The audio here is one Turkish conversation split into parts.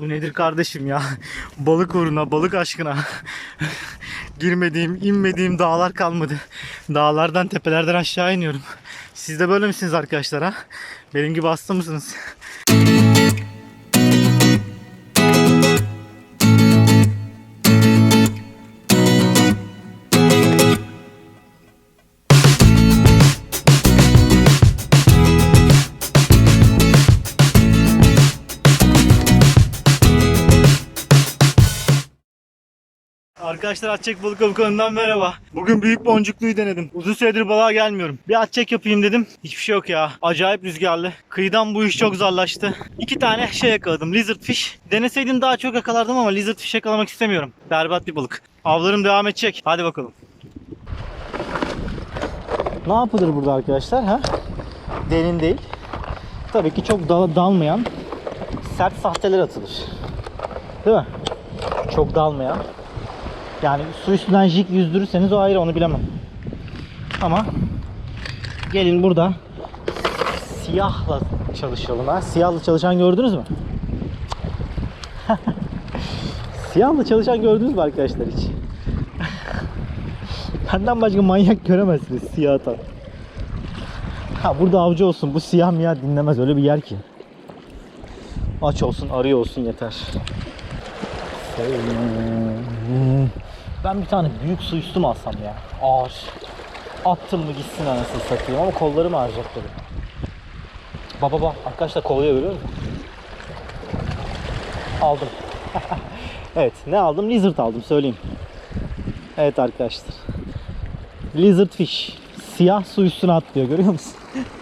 Bu nedir kardeşim ya? Balık uğruna, balık aşkına. Girmediğim, inmediğim dağlar kalmadı. Dağlardan, tepelerden aşağı iniyorum. Siz de böyle misiniz arkadaşlar ha? Benim gibi hasta mısınız? Arkadaşlar Atçek Balık Avı kanalından merhaba. Bugün büyük boncukluyu denedim. Uzun süredir balığa gelmiyorum. Bir atçek yapayım dedim. Hiçbir şey yok ya. Acayip rüzgarlı. Kıyıdan bu iş çok zorlaştı. İki tane şey yakaladım. Lizard fish. Deneseydim daha çok yakalardım ama lizard fish yakalamak istemiyorum. Berbat bir balık. Avlarım devam edecek. Hadi bakalım. Ne yapılır burada arkadaşlar ha? Derin değil. Tabii ki çok dal- dalmayan sert sahteler atılır. Değil mi? Çok dalmayan. Yani su üstünden jig yüzdürürseniz o ayrı onu bilemem. Ama gelin burada siyahla çalışalım ha. Siyahla çalışan gördünüz mü? siyahla çalışan gördünüz mü arkadaşlar hiç? Benden başka manyak göremezsiniz siyah atan. Ha burada avcı olsun bu siyah miyah dinlemez öyle bir yer ki. Aç olsun arıyor olsun yeter. Ben bir tane büyük su üstü mü alsam ya? Ağır. Attım mı gitsin anasını satayım ama kollarım ağrıyacak tabii. Baba bak arkadaşlar kolluyor görüyor musun? Aldım. evet ne aldım? Lizard aldım söyleyeyim. Evet arkadaşlar. Lizard fish. Siyah su üstüne atlıyor görüyor musun?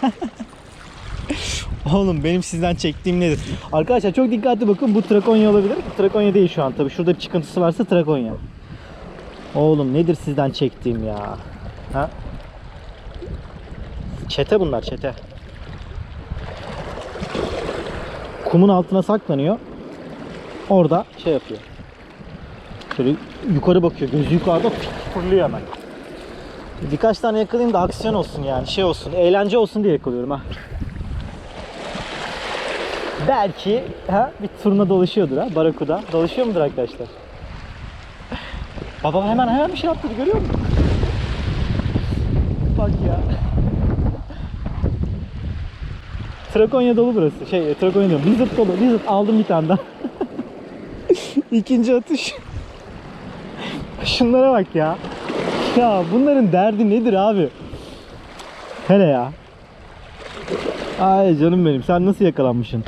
Oğlum benim sizden çektiğim nedir? Arkadaşlar çok dikkatli bakın bu Trakonya olabilir. Trakonya değil şu an tabii. Şurada bir çıkıntısı varsa Trakonya. Oğlum nedir sizden çektiğim ya? Ha? Çete bunlar çete. Kumun altına saklanıyor. Orada şey yapıyor. Şöyle yukarı bakıyor. Gözü yukarıda fırlıyor hemen. Birkaç tane yakalayayım da aksiyon olsun yani. Şey olsun. Eğlence olsun diye yakalıyorum ha. Belki ha, bir turna dolaşıyordur ha. Barakuda. Dolaşıyor mudur arkadaşlar? Baba hemen hemen bir şey yaptı görüyor musun? Bak ya. Trakonya dolu burası. Şey Trakonya diyorum. Lizard dolu. Lizard aldım bir tane daha. İkinci atış. Şunlara bak ya. Ya bunların derdi nedir abi? Hele ya. Ay canım benim. Sen nasıl yakalanmışsın?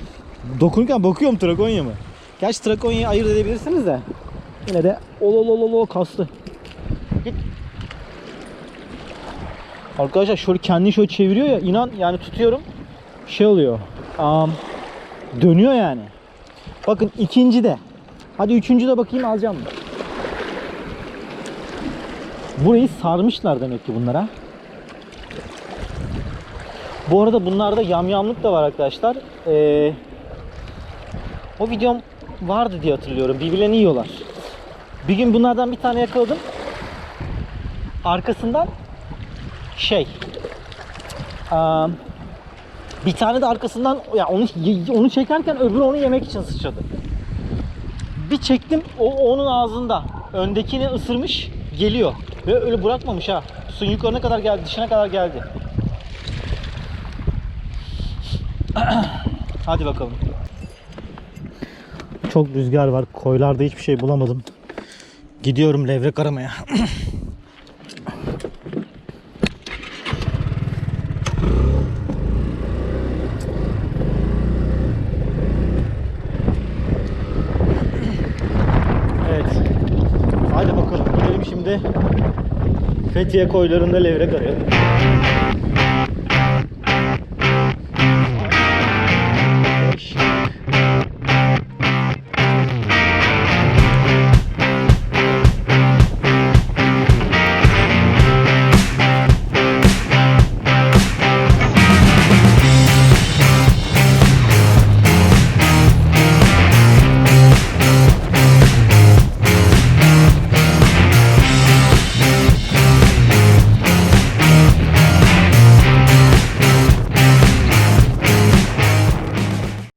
Dokunurken bakıyorum Trakonya mı? Gerçi Trakonya'yı ayırt edebilirsiniz de. Yine de ol ol ol ol kastı. Arkadaşlar şöyle kendini şöyle çeviriyor ya inan yani tutuyorum şey oluyor. am, dönüyor yani. Bakın ikinci de. Hadi üçüncü de bakayım alacağım mı? Burayı sarmışlar demek ki bunlara. Bu arada bunlarda yamyamlık da var arkadaşlar. Ee, o videom vardı diye hatırlıyorum. Birbirlerini yiyorlar. Bir gün bunlardan bir tane yakaladım. Arkasından şey bir tane de arkasından ya onu onu çekerken öbürü onu yemek için sıçradı. Bir çektim o onun ağzında. Öndekini ısırmış geliyor. Ve öyle bırakmamış ha. Suyun yukarına kadar geldi, dışına kadar geldi. Hadi bakalım. Çok rüzgar var. Koylarda hiçbir şey bulamadım. Gidiyorum levrek aramaya. evet. Hadi bakalım gidelim şimdi. Fethiye koylarında levrek arayalım.